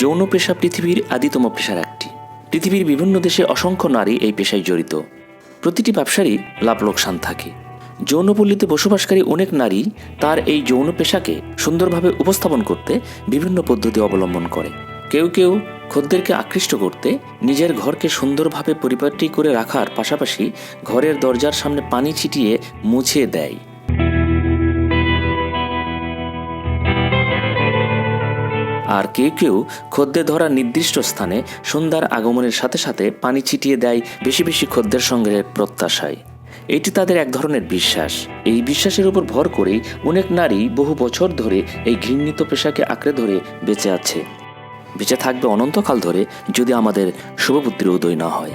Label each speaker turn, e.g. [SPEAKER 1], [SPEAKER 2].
[SPEAKER 1] যৌন পেশা পৃথিবীর আদিতম পেশার একটি। পৃথিবীর বিভিন্ন দেশে অসংখ্য নারী এই পেশায় জড়িত। প্রতিটি ব্যবসারই লাভ লোকসান থাকে। যৌনপল্লীতে বসবাসকারী অনেক নারী তার এই যৌন পেশাকে সুন্দরভাবে উপস্থাপন করতে বিভিন্ন পদ্ধতি অবলম্বন করে। কেউ কেউ খদ্দেরকে আকৃষ্ট করতে নিজের ঘরকে সুন্দরভাবে পরিপাটি করে রাখার পাশাপাশি ঘরের দরজার সামনে পানি ছিটিয়ে মুছে দেয়। আর কেউ কেউ খদ্দের ধরা নির্দিষ্ট স্থানে সন্ধ্যার আগমনের সাথে সাথে পানি ছিটিয়ে দেয় বেশি বেশি খদ্দের সঙ্গে প্রত্যাশায়। এটি তাদের এক ধরনের বিশ্বাস। এই বিশ্বাসের উপর ভর করেই অনেক নারী বহু বছর ধরে এই ঘৃণিত পেশাকে আঁকড়ে ধরে বেঁচে আছে। বেঁচে থাকবে অনন্তকাল ধরে যদি আমাদের শুভপুত্রের উদয় না হয়।